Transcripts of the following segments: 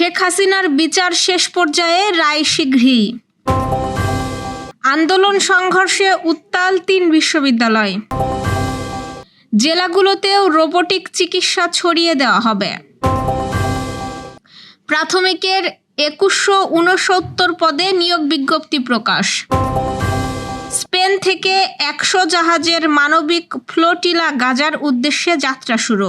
শেখ হাসিনার বিচার শেষ পর্যায়ে রায় শীঘ্রই। আন্দোলন সংঘর্ষে উত্তাল তিন বিশ্ববিদ্যালয়। জেলাগুলোতেও রোবোটিক চিকিৎসা ছড়িয়ে দেওয়া হবে। প্রাথমিকের একুশশো উনসত্তর পদে নিয়োগ বিজ্ঞপ্তি প্রকাশ। স্পেন থেকে একশো জাহাজের মানবিক ফ্লোটিলা গাজার উদ্দেশ্যে যাত্রা শুরু।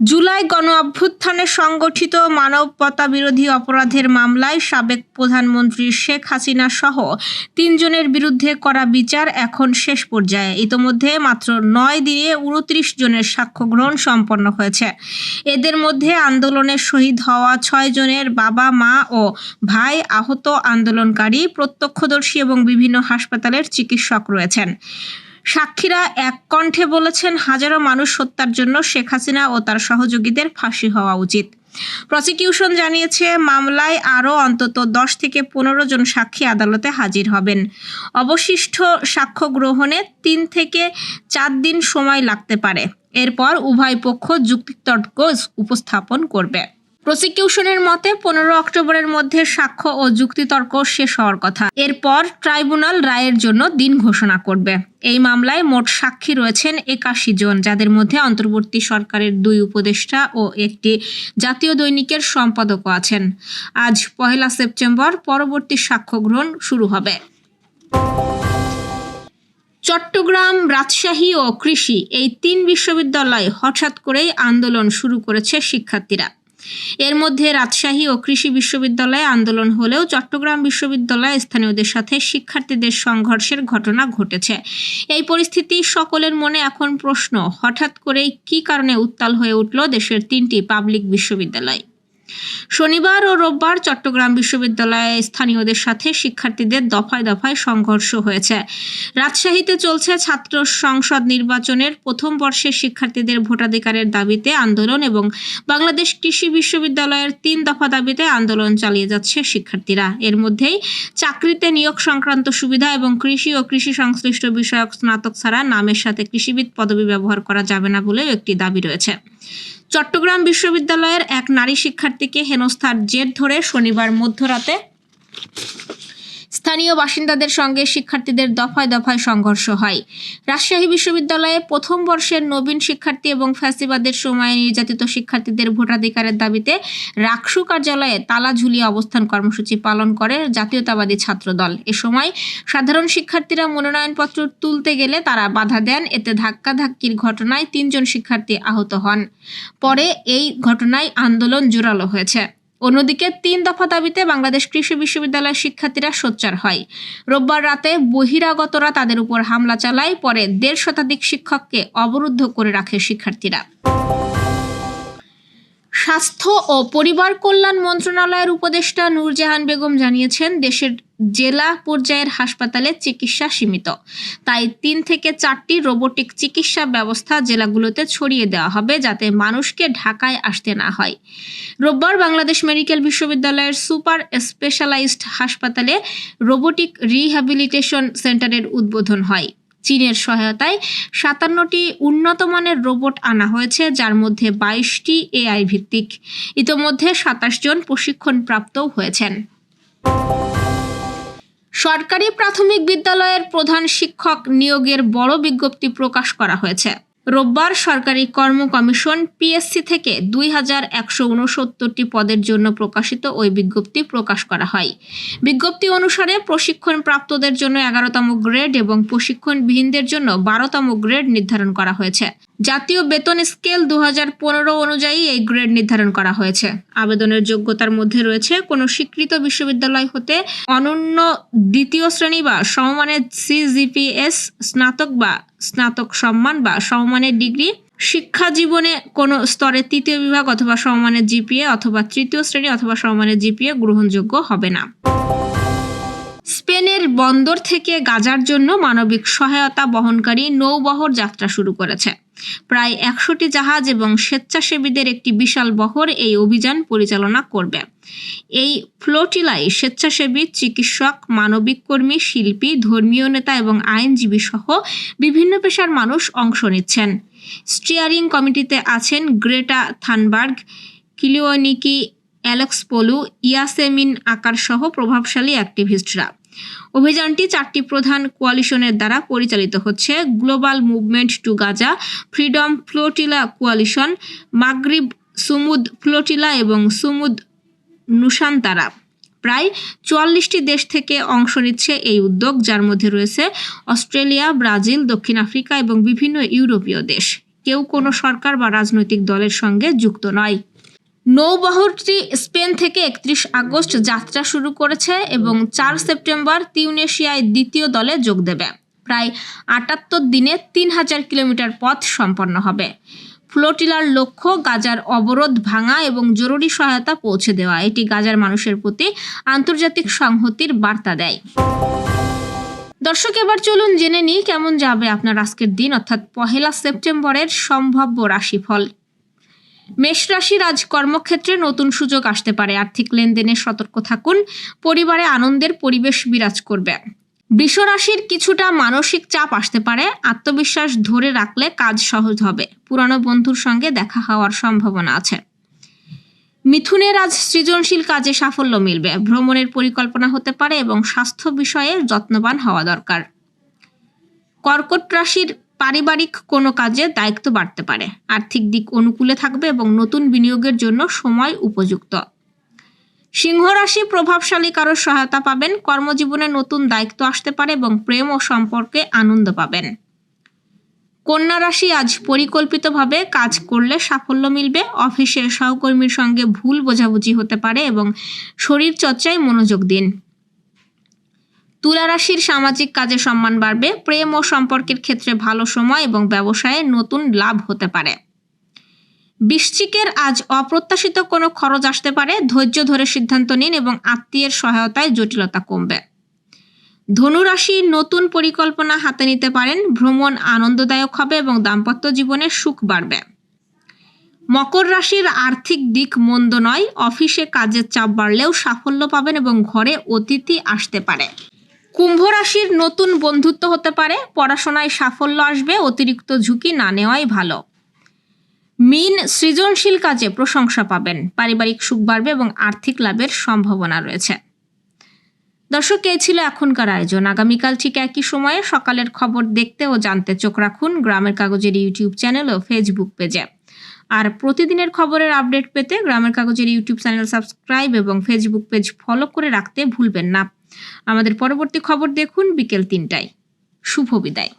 জুলাই গণ অভ্যুত্থানে সংগঠিত মানবতা বিরোধী অপরাধের মামলায় সাবেক প্রধানমন্ত্রী শেখ হাসিনা সহ তিনজনের বিরুদ্ধে করা বিচার এখন শেষ পর্যায়ে। ইতোমধ্যে মাত্র নয় দিনে উনত্রিশ জনের সাক্ষ্য গ্রহণ সম্পন্ন হয়েছে। এদের মধ্যে আন্দোলনে শহীদ হওয়া ছয় জনের বাবা, মা ও ভাই আহত আন্দোলনকারী, প্রত্যক্ষদর্শী এবং বিভিন্ন হাসপাতালের চিকিৎসক রয়েছেন। সাক্ষীরা এক কণ্ঠে বলেছেন, হাজারো মানুষ হত্যার জন্য শেখ হাসিনা ও তার সহযোগীদের ফাঁসি হওয়া উচিত। প্রসিকিউশন জানিয়েছে, মামলায় আরও অন্তত দশ থেকে পনেরো জন সাক্ষী আদালতে হাজির হবেন। অবশিষ্ট সাক্ষ্য গ্রহণে তিন থেকে চার দিন সময় লাগতে পারে। এরপর উভয় পক্ষ যুক্তিতর্ক উপস্থাপন করবে। প্রসিকিউশনের মতে, পনেরো অক্টোবরের মধ্যে সাক্ষ্য ও যুক্তিতর্ক শেষ হওয়ার কথা। এরপর ট্রাইব্যুনাল রায়ের জন্য দিন ঘোষণা করবে। এই মামলায় মোট সাক্ষী রয়েছেন একাশি জন, যাদের মধ্যে অন্তর্বর্তী সরকারের দুই উপদেষ্টা ও একটি জাতীয় দৈনিকের সম্পাদকও আছেন। আজ পহেলা সেপ্টেম্বর পরবর্তী সাক্ষ্য গ্রহণ শুরু হবে। চট্টগ্রাম রাজশাহী ও কৃষি, এই তিন বিশ্ববিদ্যালয়ে হঠাৎ করেই আন্দোলন শুরু করেছে শিক্ষার্থীরা। এর মধ্যে রাজশাহী ও কৃষি বিশ্ববিদ্যালয়ে আন্দোলন হলেও চট্টগ্রাম বিশ্ববিদ্যালয়ে স্থানীয়দের সাথে শিক্ষার্থীদের সংঘর্ষের ঘটনা ঘটেছে। এই পরিস্থিতি সকলের মনে এখন প্রশ্ন, হঠাৎ করেই কি কারণে উত্তাল হয়ে উঠল দেশের তিনটি পাবলিক বিশ্ববিদ্যালয়? শনিবার ও রোববার চট্টগ্রাম বিশ্ববিদ্যালয়ে স্থানীয়দের সাথে শিক্ষার্থীদের দফায় দফায় সংঘর্ষ হয়েছে। রাজশাহীতে চলছে ছাত্র সংসদ নির্বাচনের প্রথম বর্ষের শিক্ষার্থীদের ভোটাধিকারের দাবিতে আন্দোলন এবং বাংলাদেশ কৃষি বিশ্ববিদ্যালয়ের তিন দফা দাবিতে আন্দোলন চালিয়ে যাচ্ছে শিক্ষার্থীরা। এর মধ্যেই চাকরিতে নিয়োগ সংক্রান্ত সুবিধা এবং কৃষি ও কৃষি সংশ্লিষ্ট বিষয়ক স্নাতক ছাড়া নামের সাথে কৃষিবিদ পদবি ব্যবহার করা যাবে না বলেও একটি দাবি রয়েছে। চট্টগ্রাম বিশ্ববিদ্যালয়ের এক নারী শিক্ষার্থীকে হেনস্থার জের ধরে শনিবার মধ্যরাতে স্থানীয় বাসিন্দাদের সঙ্গে শিক্ষার্থীদের দফায় দফায় সংঘর্ষ হয়। রাজশাহী বিশ্ববিদ্যালয়ে প্রথম বর্ষের নবীন শিক্ষার্থী এবং ফ্যাসিবাদের সময়ে নির্যাতিত শিক্ষার্থীদের ভোটাধিকারের দাবিতে রাকসু কার্যালয়ে তালা ঝুলিয়ে অবস্থান কর্মসূচি পালন করে জাতীয়তাবাদী ছাত্রদল। এ সময় সাধারণ শিক্ষার্থীরা মনোনয়নপত্র তুলতে গেলে তারা বাধা দেন। এতে ধাক্কাধাক্কির ঘটনায় তিনজন শিক্ষার্থী আহত হন। পরে এই ঘটনায় আন্দোলন জোরালো হয়েছে। অন্যদিকে তিন দফা দাবিতে বাংলাদেশ কৃষি বিশ্ববিদ্যালয়ের শিক্ষার্থীরা সোচ্চার হয়। রোববার রাতে বহিরাগতরা তাদের উপর হামলা চালায়, পরে দেড় শতাধিক শিক্ষককে অবরুদ্ধ করে রাখে শিক্ষার্থীরা। স্বাস্থ্য ও পরিবার কল্যাণ মন্ত্রণালয়ের উপদেষ্টা নূরজাহান বেগম জানিয়েছেন, দেশের জেলা পর্যায়ের হাসপাতালে চিকিৎসা সীমিত। তাই তিন থেকে চারটি রোবোটিক চিকিৎসা ব্যবস্থা জেলাগুলোতে ছড়িয়ে দেওয়া হবে যাতে মানুষকে ঢাকায় আসতে না হয়। রোববার বাংলাদেশ মেডিকেল বিশ্ববিদ্যালয়ের সুপার স্পেশালাইজড হাসপাতালে রোবোটিক রিহ্যাবিলিটেশন সেন্টারের উদ্বোধন হয়। চীনের সহায়তায় সাতান্নটি উন্নত মানের রোবট আনা হয়েছে, যার মধ্যে বাইশটি এআই ভিত্তিক। ইতোমধ্যে সাতাশ জন প্রশিক্ষণপ্রাপ্তও হয়েছেন। সরকারি প্রাথমিক বিদ্যালয়ের প্রধান শিক্ষক নিয়োগের বড় বিজ্ঞপ্তি প্রকাশ করা হয়েছে। রোববার সরকারি কর্ম কমিশন পিএসসি থেকে দুই হাজার একশো উনসত্তরটি পদের জন্য প্রকাশিত ওই বিজ্ঞপ্তি প্রকাশ করা হয়। বিজ্ঞপ্তি অনুসারে প্রশিক্ষণ প্রাপ্তদের জন্য এগারোতম গ্রেড এবং প্রশিক্ষণবিহীনদের জন্য বারোতম গ্রেড নির্ধারণ করা হয়েছে। জাতীয় বেতন স্কেল দু অনুযায়ী এই গ্রেড নির্ধারণ করা হয়েছে। আবেদনের যোগ্যতার মধ্যে রয়েছে কোনো স্বীকৃত বিশ্ববিদ্যালয় হতে অনন্য দ্বিতীয় শ্রেণি বা সমমানের সিজিপিএস স্নাতক বা স্নাতক সম্মান বা সমমানের ডিগ্রি, শিক্ষা জীবনে কোনো স্তরে তৃতীয় বিভাগ অথবা সমমানের জিপিএ অথবা তৃতীয় শ্রেণি অথবা সমমানের জিপিএ গ্রহণযোগ্য হবে না। স্পেনের বন্দর থেকে গাজার জন্য মানবিক সহায়তা বহনকারী নৌবহর যাত্রা শুরু করেছে। প্রায় একশোটি জাহাজ এবং স্বেচ্ছাসেবীদের একটি বিশাল বহর এই অভিযান পরিচালনা করবে। এই ফ্লোটিলায় স্বেচ্ছাসেবী, চিকিৎসক, মানবিক কর্মী, শিল্পী, ধর্মীয় নেতা এবং আইনজীবী সহ বিভিন্ন পেশার মানুষ অংশ নিচ্ছেন। স্টিয়ারিং কমিটিতে আছেন গ্রেটা থানবার্গ, কিলিওনিকি, অ্যালেক্স পোলু, ইয়াসেমিন আকার সহ প্রভাবশালী অ্যাক্টিভিস্টরা। অভিযানটি চারটি প্রধান কোয়ালিশনের দ্বারা পরিচালিত হচ্ছে। Global movement to Gaza, freedom flotilla coalition, মাগরিব সুমুদ ফ্লোটিলা এবং সুমুদ নুসান্তারা প্রায় চুয়াল্লিশটি দেশ থেকে অংশ নিচ্ছে এই উদ্যোগ, যার মধ্যে রয়েছে অস্ট্রেলিয়া, ব্রাজিল, দক্ষিণ আফ্রিকা এবং বিভিন্ন ইউরোপীয় দেশ। কেউ কোনো সরকার বা রাজনৈতিক দলের সঙ্গে যুক্ত নয়। নৌবহরটি স্পেন থেকে একত্রিশ আগস্ট যাত্রা শুরু করেছে এবং চার সেপ্টেম্বর তিউনেশিয়ায় দ্বিতীয় দলে যোগ দেবে। প্রায় আটাত্তর দিনে তিন হাজার কিলোমিটার পথ সম্পন্ন হবে। ফ্লোটিলার লক্ষ্য গাজার অবরোধ ভাঙা এবং জরুরি সহায়তা পৌঁছে দেওয়া। এটি গাজার মানুষের প্রতি আন্তর্জাতিক সংহতির বার্তা দেয়। দর্শক, এবার চলুন জেনে নিই কেমন যাবে আপনার আজকের দিন, অর্থাৎ পহেলা সেপ্টেম্বরের সম্ভাব্য রাশিফল। মেষ রাশির আজ কর্মক্ষেত্রে নতুন সুযোগ আসতে পারে। আর্থিক লেনদেনে সতর্ক থাকুন। পরিবারে আনন্দের পরিবেশ বিরাজ করবে। বৃষ রাশির কিছুটা মানসিক চাপ আসতে পারে। আত্মবিশ্বাস ধরে রাখলে কাজ সহজ হবে। পুরানো বন্ধুর সঙ্গে দেখা হওয়ার সম্ভাবনা আছে। মিথুনের আজ সৃজনশীল কাজে সাফল্য মিলবে। ভ্রমণের পরিকল্পনা হতে পারে এবং স্বাস্থ্য বিষয়ে যত্নবান হওয়া দরকার। কর্কট রাশির পারিবারিক কোনো কাজে দায়িত্ব বাড়তে পারে। আর্থিক দিক অনুকূলে থাকবে এবং নতুন বিনিয়োগের জন্য সময় উপযুক্ত। সিংহ রাশি প্রভাবশালী কারোর সহায়তা পাবেন, কর্মজীবনে নতুন দায়িত্ব আসতে পারে এবং প্রেম ও সম্পর্কে আনন্দ পাবেন। কন্যা রাশি আজ পরিকল্পিতভাবে কাজ করলে সাফল্য মিলবে, অফিসে সহকর্মীর সঙ্গে ভুল বোঝাবুঝি হতে পারে এবং শরীর চর্চায় মনোযোগ দিন। তুলা রাশির সামাজিক কাজে সম্মান বাড়বে, প্রেম ও সম্পর্কের ক্ষেত্রে ভালো সময় এবং ব্যবসায়ে নতুন লাভ হতে পারে। বৃশ্চিকের আজ অপ্রত্যাশিত কোনো খরচ আসতে পারে, ধৈর্য ধরে সিদ্ধান্ত নিন এবং আত্মীয়ের সহায়তায় জটিলতা কমবে। ধনুরাশি নতুন পরিকল্পনা হাতে নিতে পারেন, ভ্রমণ আনন্দদায়ক হবে এবং দাম্পত্য জীবনে সুখ বাড়বে। মকর রাশির আর্থিক দিক মন্দ নয়, অফিসে কাজের চাপ বাড়লেও সাফল্য পাবেন এবং ঘরে অতিথি আসতে পারে। কুম্ভ রাশির নতুন বন্ধুত্ব হতে পারে, পড়াশোনায় সাফল্য আসবে, অতিরিক্ত ঝুঁকি না নেওয়াই ভালো। মিন সৃজনশীল কাজে প্রশংসা পাবেন, পারিবারিক সুখ বাড়বে এবং আর্থিক লাভের সম্ভাবনা রয়েছে। দর্শক, এই ছিল এখনকার আয়োজন। আগামীকাল ঠিক একই সময়ে সকালের খবর দেখতে ও জানতে চোখ রাখুন গ্রামের কাগজের ইউটিউব চ্যানেল ও ফেসবুক পেজে। আর প্রতিদিনের খবরের আপডেট পেতে গ্রামের কাগজের ইউটিউব চ্যানেল সাবস্ক্রাইব এবং ফেসবুক পেজ ফলো করে রাখতে ভুলবেন না। আমাদের পরবর্তী খবর দেখুন বিকেল তিনটায়। শুভ বিদায়।